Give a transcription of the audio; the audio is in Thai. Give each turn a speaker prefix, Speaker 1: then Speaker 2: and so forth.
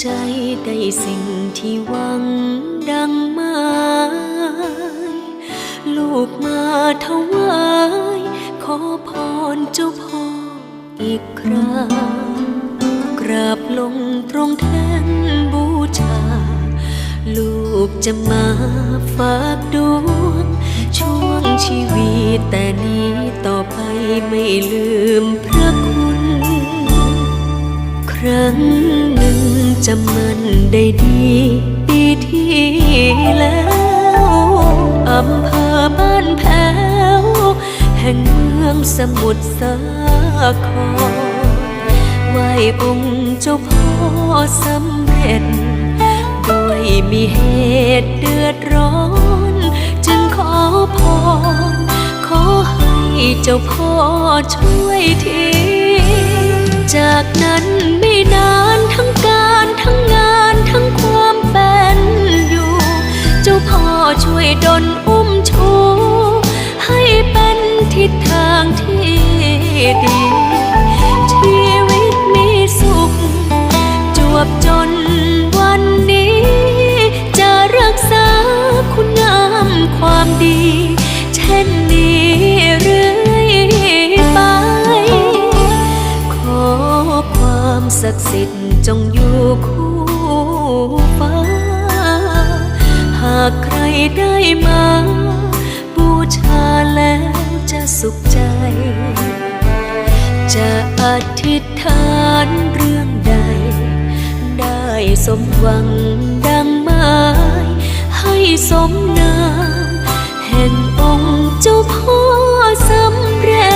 Speaker 1: ใจได้สิ่งที่หวังดังมายลูกมาถวายขอพรเจ้าพ่ออีกครั้งกราบลงตรงแท่นบูชา ลูกจะมาฝากดวง ช่วงชีวิตแต่นี้ต่อไปไม่ลืมพระคุณ ครั้ง จำมันได้ดีปีที่แล้วอำเภอบ้านแพ้ว แห่งเมืองสมุทรสาครไหวองค์เจ้าพ่อสำเร็จด้วยมีเหตุเดือดร้อน จึงขอพร ขอให้เจ้าพ่อช่วยที จากนั้นไม่นานางที่ดี ชีวิตมีสุข จวบจนวันนี้ จะรักษาคุณงามความดี เช่นนี้เรื่อยไป ขอความศักดิ์สิทธิ์จงอยู่คู่ฟ้า หากใครได้มา บูชาแล้วจะ สุขใจ จะอธิษฐานเรื่องใด ได้สมหวังดังหมาย ให้สมนามแห่งองค์เจ้าพ่อสำเร็จ